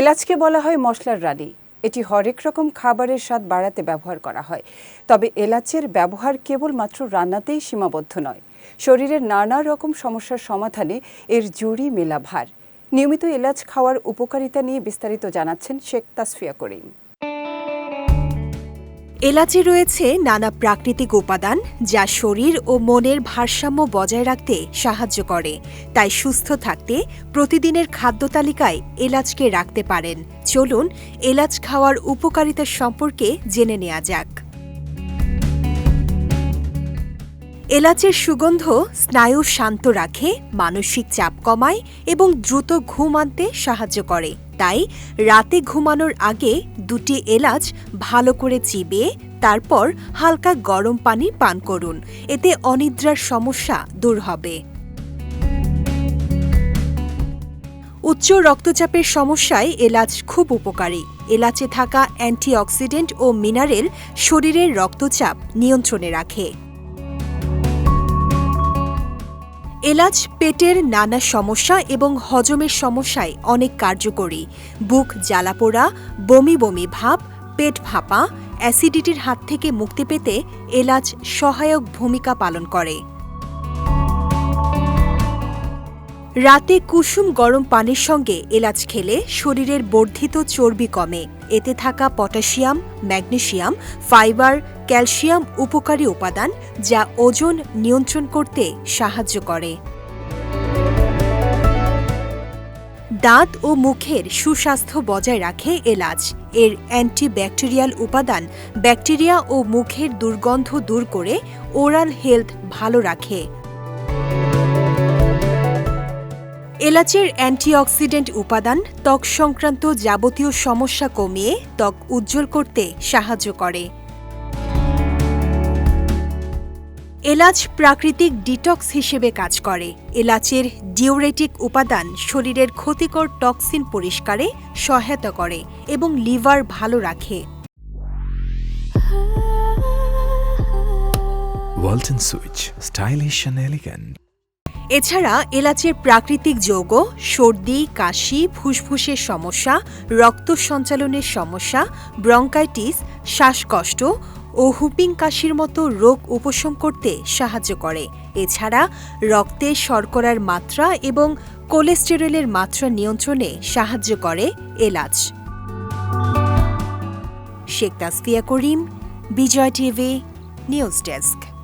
এলাচকে বলা হয় মশলার রানী। এটি হরেক রকম খাবারের স্বাদ বাড়াতে ব্যবহার করা হয়। তবে এলাচের ব্যবহার কেবলমাত্র রান্নাতেই সীমাবদ্ধ নয়। শরীরের নানা রকম সমস্যার সমাধানে এর জুড়ি মেলা ভার নিয়মিত এলাচ খাওয়ার উপকারিতা নিয়ে বিস্তারিত জানাচ্ছেন শেখ তাসফিয়া করিম। এলাচে রয়েছে নানা প্রাকৃতিক উপাদান যা শরীর ও মনের ভারসাম্য বজায় রাখতে সাহায্য করে। তাই সুস্থ থাকতে প্রতিদিনের খাদ্য তালিকায় এলাচকে রাখতে পারেন। চলুন, এলাচ খাওয়ার উপকারিতা সম্পর্কে জেনে নেওয়া যাক। এলাচের সুগন্ধ স্নায়ু শান্ত রাখে, মানসিক চাপ কমায় এবং দ্রুত ঘুম আনতে সাহায্য করে। তাই রাতে ঘুমানোর আগে দুটি এলাচ ভালো করে চিবিয়ে তারপর হালকা গরম পানি পান করুন। এতে অনিদ্রার সমস্যা দূর হবে। উচ্চ রক্তচাপের সমস্যায় এলাচ খুব উপকারী। এলাচে থাকা অ্যান্টিঅক্সিডেন্ট ও মিনারেল শরীরের রক্তচাপ নিয়ন্ত্রণে রাখে। এলাচ, পেটের নানা সমস্যা এবং হজমের সমস্যায় অনেক কার্যকরী। বুক জ্বালা জ্বালাপোড়া বমি বমি ভাব, পেট ফাঁপা অ্যাসিডিটির হাত থেকে মুক্তি পেতে এলাচ সহায়ক ভূমিকা পালন করে। রাতে কুসুম গরম পানির সঙ্গে এলাচ খেলে শরীরের বর্ধিত চর্বি কমে। এতে থাকা পটাশিয়াম, ম্যাগনেশিয়াম, ফাইবার, ক্যালসিয়াম উপকারী উপাদান যা ওজন নিয়ন্ত্রণ করতে সাহায্য করে। দাঁত ও মুখের সুস্বাস্থ্য বজায় রাখে এলাচ। এর অ্যান্টিব্যাকটেরিয়াল উপাদান ব্যাকটেরিয়া ও মুখের দুর্গন্ধ দূর করে ওরাল হেলথ ভালো রাখে। এলাচের অ্যান্টিঅক্সিডেন্ট উপাদান ত্বক সংক্রান্ত যাবতীয় সমস্যা কমিয়ে ত্বক উজ্জ্বল করতে সাহায্য করে। এলাচ প্রাকৃতিক ডিটক্স হিসেবে কাজ করে। এলাচের ডিউরেটিক উপাদান শরীরের ক্ষতিকর টক্সিন পরিষ্কারে সহায়তা করে এবং লিভার ভালো রাখে। Switch, stylish and elegant. এছাড়া এলাচের প্রাকৃতিক যৌগ, সর্দি, কাশি, ফুসফুসের সমস্যা, রক্ত সঞ্চালনের সমস্যা, ব্রঙ্কাইটিস, শ্বাসকষ্ট ও হুপিং কাশির মতো রোগ উপশম করতে সাহায্য করে। এছাড়া রক্তে শর্করার মাত্রা এবং কোলেস্টেরলের মাত্রা নিয়ন্ত্রণে সাহায্য করে এলাচ। Sheikh Tasfia Karim, Bijoy TV, news desk.